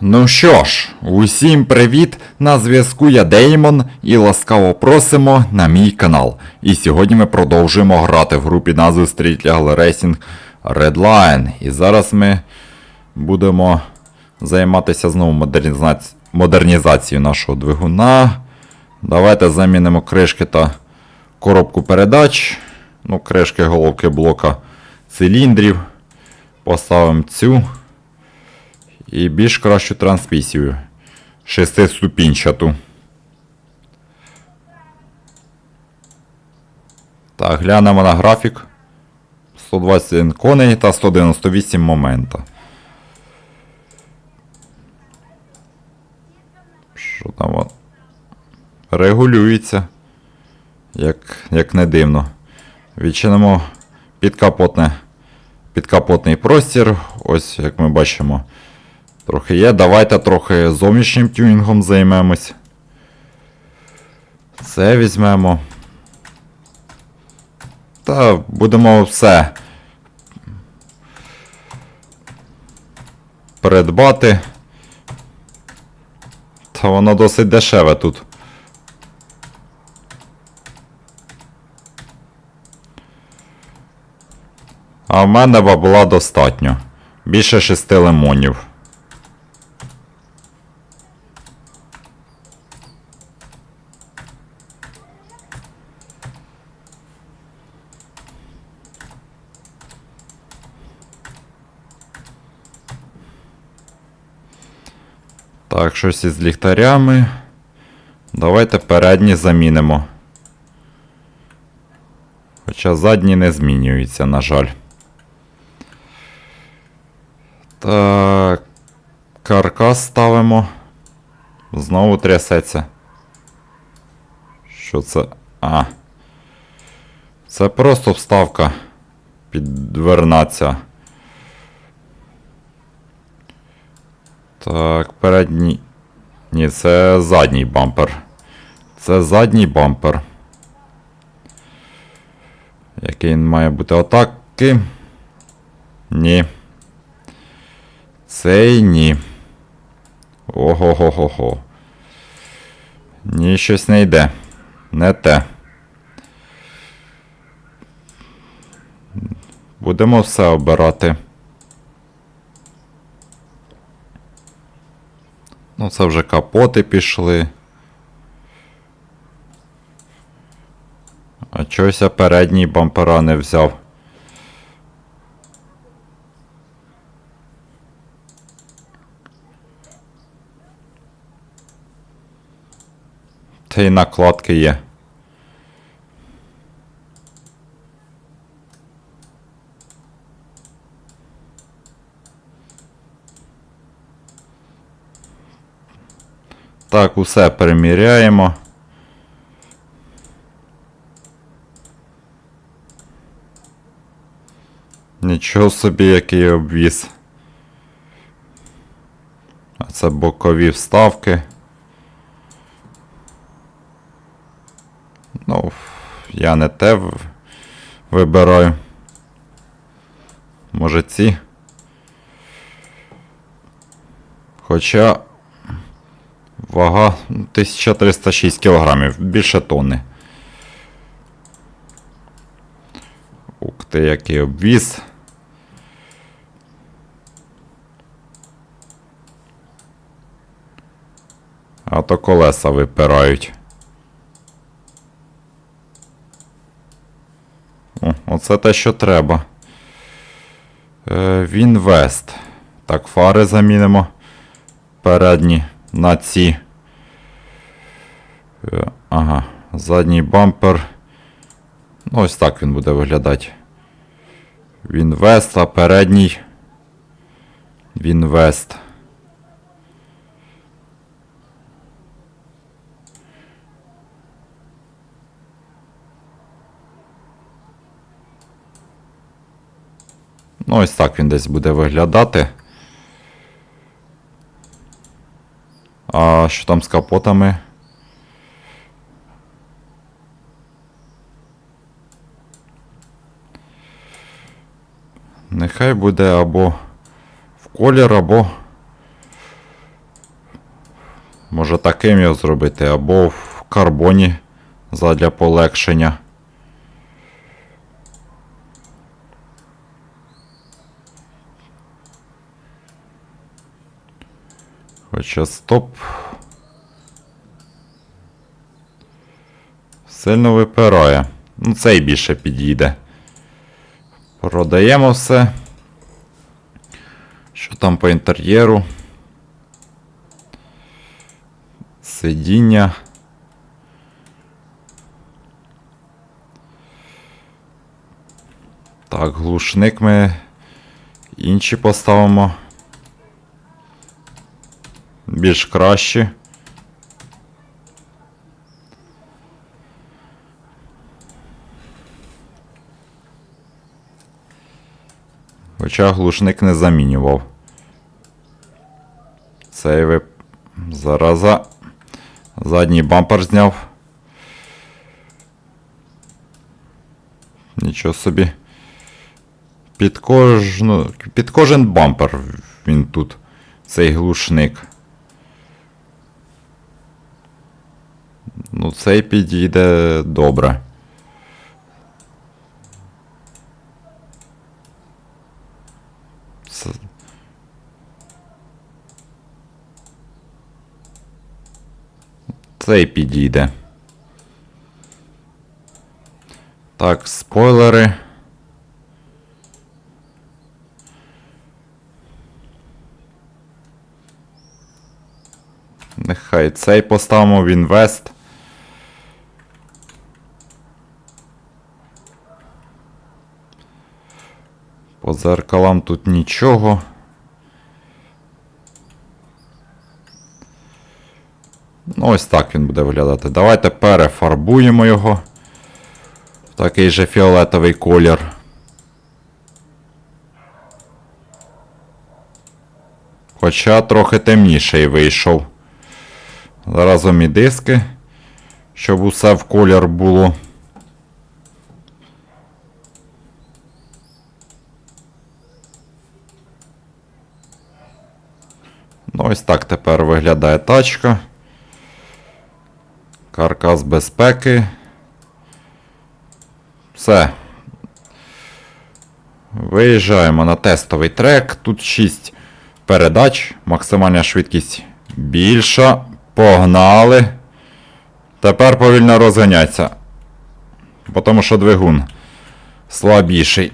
Ну що ж, усім привіт! На зв'язку я Деймон і ласкаво просимо на мій канал. І сьогодні ми продовжуємо грати в групі назви Street Legal Racing Redline. І зараз ми будемо займатися знову модернізаці... модернізацією нашого двигуна. Давайте замінимо кришки та коробку передач. Ну, кришки головки блока циліндрів. Поставимо цю. І більш кращу трансмісію. Шестиступінчату. Так, глянемо на графік. 121 коней та 198 момента. Що там? Регулюється. Як, як не дивно. Відчинимо підкапотне, підкапотний простір. Ось, як ми бачимо. Трохи є. Давайте трохи зовнішнім тюнінгом займемось. Це візьмемо. Та будемо все. Придбати. Та воно досить дешеве тут. А в мене бабла достатньо. Більше шести лимонів. Так, щось із ліхтарями. Давайте передні замінимо. Хоча задні не змінюються, на жаль. Так. Каркас ставимо. Знову трясеться. Що це? А. Це просто вставка ця. Так, передній. Ні, це задній бампер. Це задній бампер. Який має бути отаки? Ні. Цей ні. Ого-го-го-го. Ні, щось не йде. Не те. Будемо все обирати. Ну, це вже капоти пішли. А чогось я передній бампера не взяв. Та й накладки є. Так, усе переміряємо. Нічого собі, який обвіз. А це бокові вставки. Ну, я не те вибираю. Може ці. Хоча вага ну, 1306 кг, більше тонни. Ух ти, який обвіз. А то колеса випирають. О, оце те, що треба. Е, Вінвест. Так, фари замінимо. Передні на ці. Е, ага, задній бампер. Ну, ось так він буде виглядати. Вінвест, а передній. Вінвест. Ну, ось так він десь буде виглядати. А що там з капотами? Нехай буде або в колір, або Може таким його зробити, або в карбоні задля полегшення. Хоча стоп. Сильно випирає. Ну, цей більше підійде. Продаємо все. Що там по інтер'єру? Сидіння. Так, глушник ми інші поставимо. Більш кращі. Хоча глушник не замінював. Цей ви зараза. Задній бампер зняв. Нічого собі. Під, кожну, під кожен бампер він тут. Цей глушник. Ну, цей підійде добре. Це... Цей підійде. Так, спойлери. Нехай цей поставимо в інвест. По зеркалам тут нічого. Ну, ось так він буде виглядати. Давайте перефарбуємо його. В такий же фіолетовий колір. Хоча трохи темніший вийшов. Заразом і диски, щоб усе в колір було. Ну, ось так тепер виглядає тачка. Каркас безпеки. Все. Виїжджаємо на тестовий трек. Тут 6 передач. Максимальна швидкість більша. Погнали. Тепер повільно розганяться. Тому що двигун слабіший.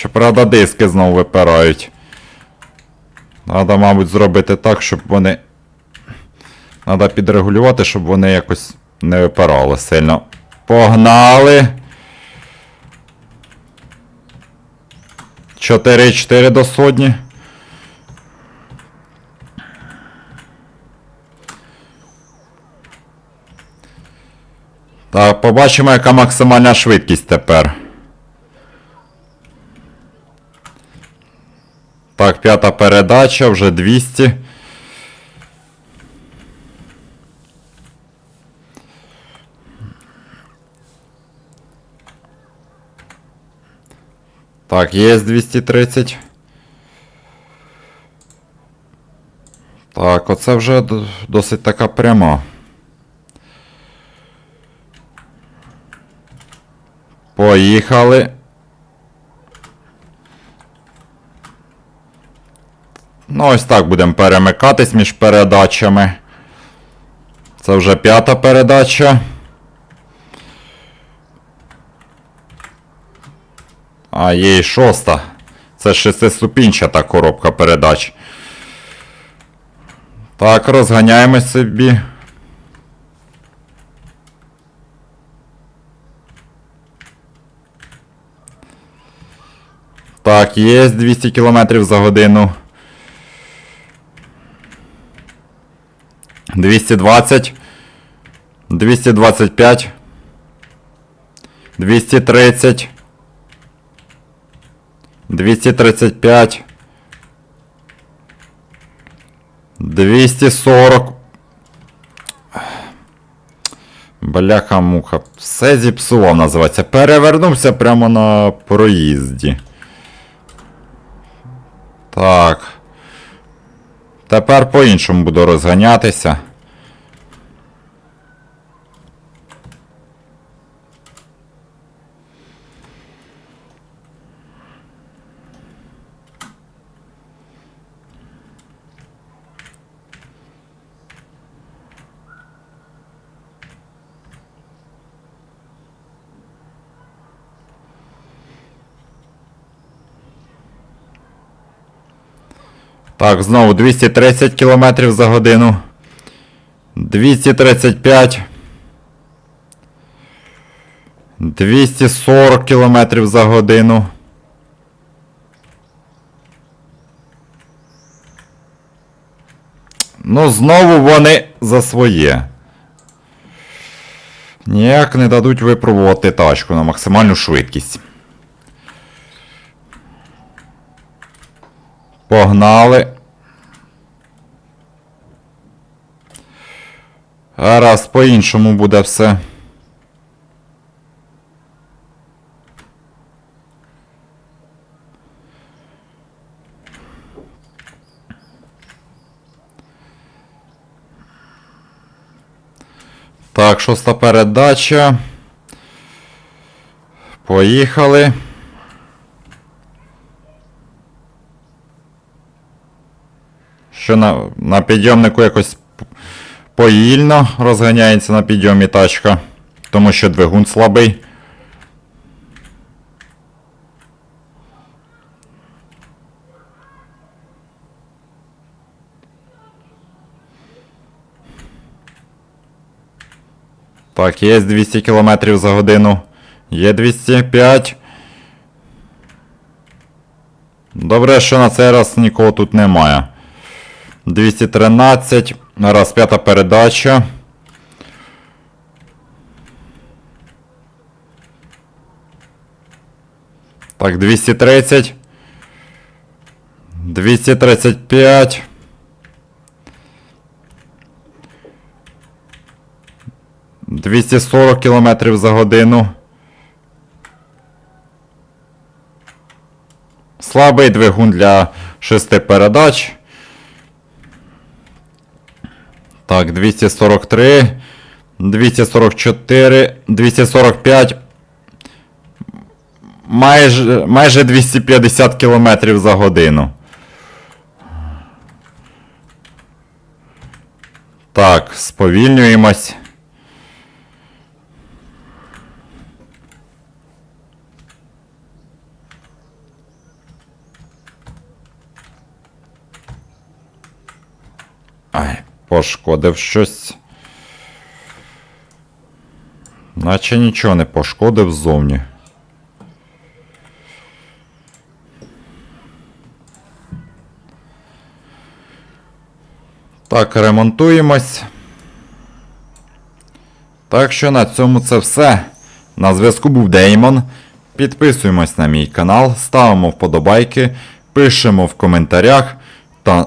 Щоправда, диски знову випирають. Треба, мабуть, зробити так, щоб вони. Треба підрегулювати, щоб вони якось не випирали сильно. Погнали! 4-4 до сотні. Так, побачимо, яка максимальна швидкість тепер. Так, п'ята передача, вже 200. Так, є 230. Так, оце вже досить така пряма. Поїхали. Ну, ось так будемо перемикатись між передачами. Це вже п'ята передача. А, є і шоста. Це шестиступінчата коробка передач. Так, розганяємо собі. Так, є 200 км за годину. 220. 225. 230. 235. 240. Бляха-муха. Все зіпсував, називається. Перевернувся прямо на проїзді. Так. Тепер по-іншому буду розганятися. Так, знову 230 км за годину. 235. 240 км за годину. Ну, знову вони за своє. Ніяк не дадуть випробувати тачку на максимальну швидкість. Погнали. Раз по-іншому буде все. Так, шоста передача. Поїхали. Що на, на підйомнику якось повільно розганяється на підйомі тачка, тому що двигун слабий. Так, є 200 км за годину. Є 205. Добре, що на цей раз нікого тут немає. 213. Раз п'ята передача. Так, 230. 235. Двісті сорок кілометрів за годину. Слабий двигун для шести передач. Так, 243, 244, 245. Майже, майже 250 км за годину. Так, сповільнюємось. Пошкодив щось. Наче нічого не пошкодив ззовні. Так, ремонтуємось. Так що на цьому це все. На зв'язку був Деймон. Підписуємось на мій канал, ставимо вподобайки, пишемо в коментарях та